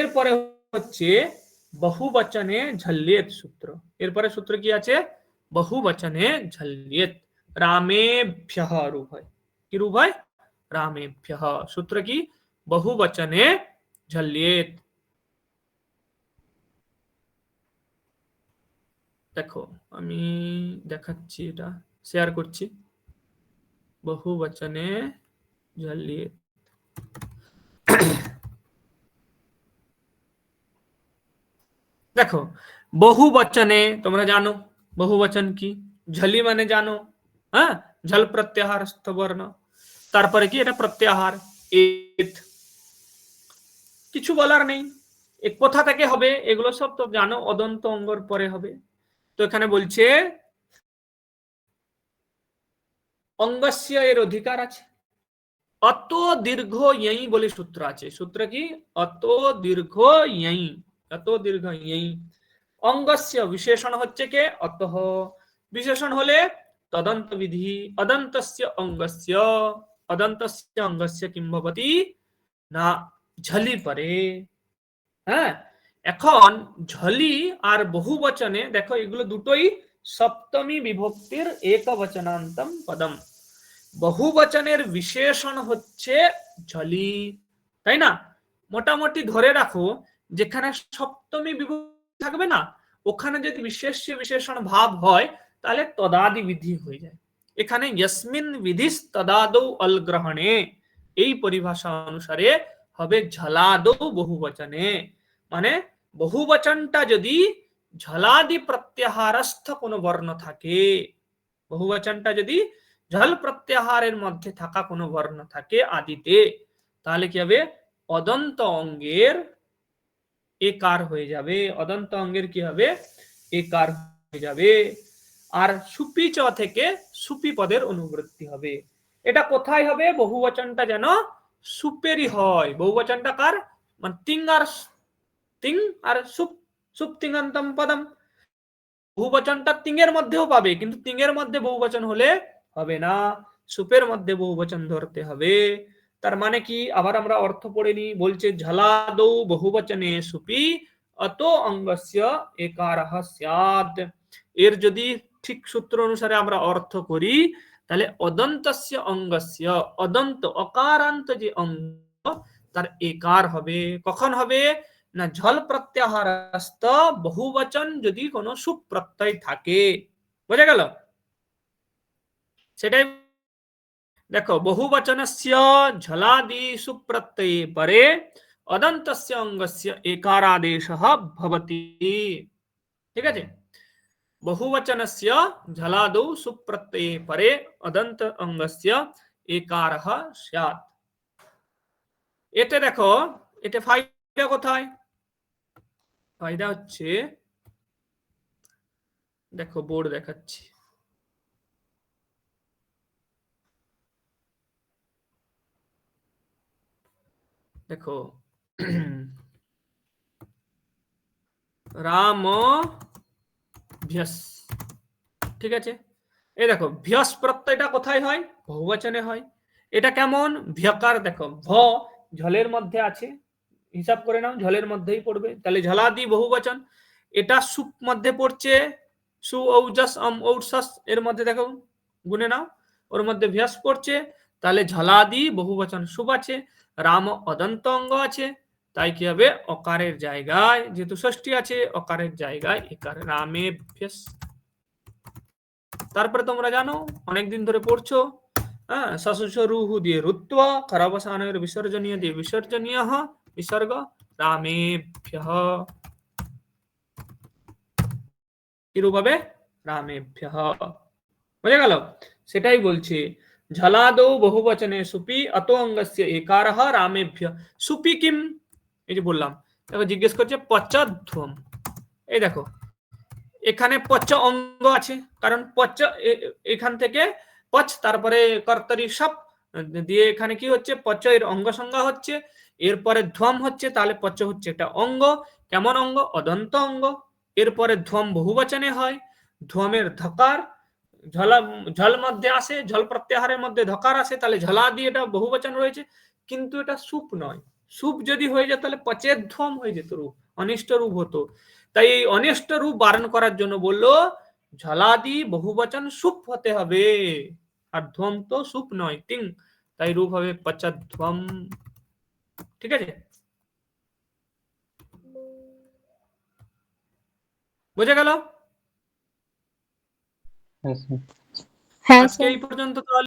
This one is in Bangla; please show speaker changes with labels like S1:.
S1: এরপরে হচ্ছে বহুবচনে ঝল্লিয়ত সূত্র। এরপরে সূত্র কি আছে? বহুবচনে ঝল্লিয়ত রামেভ্য রূপ হয়। কি রূপ হয়? রামেভ্য। সূত্র কি? বহুবচনে ঝল্লিয়ত দেখো, আমি দেখাচ্ছি এটা শেয়ার করছি। বহুবচনে ঝল্লিয়ত দেখো, বহু বচনে, তোমরা জানো, বহু বচন কি? ঝলি মানে জানো হ্যাঁ? ঝল প্রত্যাহার স্থবর্ণ তারপরে কি? এটা প্রত্যাহার কিছু বলার নেই। কোথা থেকে হবে? এগুলো সব তো জানো, অদন্ত অঙ্গর পরে হবে। তো এখানে বলছে, অঙ্গস্য এর অধিকার আছে। অত দীর্ঘ ইয়ই বলে সূত্র আছে। সূত্র কি? অত দীর্ঘ ইয়ই। অত দীর্ঘ ইয়ই অঙ্গস্য বিশেষণ হচ্ছে কে? অতঃ বিশেষণ হলে তদন্ত বিধি, অদন্তস্য অঙ্গস্য অদন্তস্য অঙ্গস্য কিম না, ঝলি পরে। হ্যাঁ এখন ঝলি আর বহুবচনে, দেখো এগুলো দুটোই সপ্তমী বিভক্তির একবচনান্তম পদম। বহুবচনের বিশেষণ হচ্ছে ঝলি। তাই না? মোটামুটি ধরে রাখো যেখানে সপ্তমী বিভক্তি থাকবে না, ওখানে যদি বিশেষ বিশেষণ ভাব হয়, তাহলে তদাদি বিধি হয়ে যায়। এখানে ইয়সমিন বিধিস তদাদৌ অলগ্রহণে, এই পরিভাষা অনুসারে হবে ঝলাদৌ বহুবচনে। মানে বহুবচনটা যদি ঝলাদি প্রত্যাহারস্থ কোনো বর্ণ থাকে, বহুবচনটা যদি ঝল প্রত্যাহারের মধ্যে থাকা কোনো বর্ণ থাকে আদিতে, তাহলে কি হবে? অদন্ত অঙ্গের একার হয়ে যাবে? অদন্ত অঙ্গের কি হবে? একার হয়ে যাবে? আর সুপি চ থেকে সুপি পদের অনুবৃত্তি হবে। এটা কোথায় হবে? বহুবচনটা যেন সুপেরই হয়। বহুবচনটা কার? মানে তিং আর তিং আর সুপ সুপ তিঙ্গন্তম পদম। বহুবচনটা তিঙের মধ্যেও পাবে, কিন্তু তিঙের মধ্যে বহুবচন হলে হবে না। সুপের মধ্যে বহুবচন ধরতে হবে। তার মানে কি? আবার আমরা অর্থ পড়ে নি বলছে, ঝলাদৌ বহুবচনে সুপি অত অঙ্গস্য একারহ স্যাদ। এর যদি ঠিক সূত্র অনুসারে আমরা অর্থ করি, তাহলে অদন্তস্য অঙ্গস্য, অদন্ত অকারান্ত যে অঙ্গ, তার একার হবে। কখন হবে? না, ঝল প্রত্যাহারস্ত বহুবচন যদি কোনো সুপ্রত্যয় থাকে। বোঝা গেল? সেটাই দেখো বহুবচনস্য ঝলাদি সুপ্রত্যয়ে পরে অদন্তস্য অঙ্গস্য একারাদেশ ভবতি ঠিক আছে বহুবচনস্য ঝলাদৌ সুপ্রত্যয়ে পরে অদন্ত অঙ্গস্য একারহ স্যাৎ এতে দেখো এটা ফায়দা কোথায় ফায়দা হচ্ছে দেখো বোর্ড দেখাচ্ছি দেখো রাম ভ্যস ঠিক আছে? এই দেখো, ভ্যস প্রত্যয়টা কোথায় হয়? বহুবচনে হয়। এটা কেমন? ভ্যকার দেখো, ভ ঝলের মধ্যে আছে। হিসাব করে নাও, ঝলের মধ্যেই পড়বে। তাহলে ঝলাদি বহুবচন, এটা সুপ মধ্যে পড়ছে, সু ঔজস, অম ঔষস এর মধ্যে দেখো, গুনে নাও, ওর মধ্যে ভ্যাস পড়ছে, তাহলে ঝলাদি বহুবচন সুপ আছে। রাম অদন্ত অঙ্গ আছে, তাই কি হবে? অকারের জায়গায়, যেহেতু ষষ্ঠী আছে, অকারের জায়গায় একার রামে তারপরে তোমরা জানো, অনেকদিন ধরে পড়ছো হ্যাঁ দিয়ে রুত্ব খরাবসানের বিসর্জনীয় দিয়ে বিসর্জনীয়, বিসর্গ রামেভ্য কিরূপ হবে? রামেভ্য বুঝে গেল? সেটাই বলছে। ঝলাদৌ বহুবচনে সুপি অত অঙ্গস্য একার রামেভ্য সুপি কিম এই যে বললাম দেখো জিজ্ঞেস করছে পচধ্বম এই দেখো এখানে পচ অঙ্গ আছে কারণ পচ এখান থেকে পচ তারপরে কর্তরি সব দিয়ে এখানে কি হচ্ছে পচ এর অঙ্গ সংজ্ঞা হচ্ছে এরপরে ধ্বম হচ্ছে তাহলে পচ হচ্ছে একটা অঙ্গ কেমন অঙ্গ অদন্ত অঙ্গ এরপরে ধ্বম বহুবচনে হয় ধ্বমের ধকার ঝলা, ঝল মধ্যে আসে, ঝল প্রত্যাহারের মধ্যে ধকার আসে, তাহলে ঝলা দিয়ে এটা বহুবচন রয়েছে। কিন্তু এটা সুপ নয়। শুভ যদি হয়ে যায়, তাহলে পচেধ্বম হয়ে যেত রূপ, অনিষ্ট রূপ হতো। তাই এই অনিষ্ট রূপ বারণ করার জন্য বলল, ঝলাদি বহুবচন সুপ হতে হবে। আর ধ্বম তো সুপ নয়, তিং। তাই রূপ হবে পচধ্বম ঠিক আছে? বোঝা গেল?
S2: হ্যাঁ
S3: হ্যাঁ
S1: আজকে এই পর্যন্ত তাহলে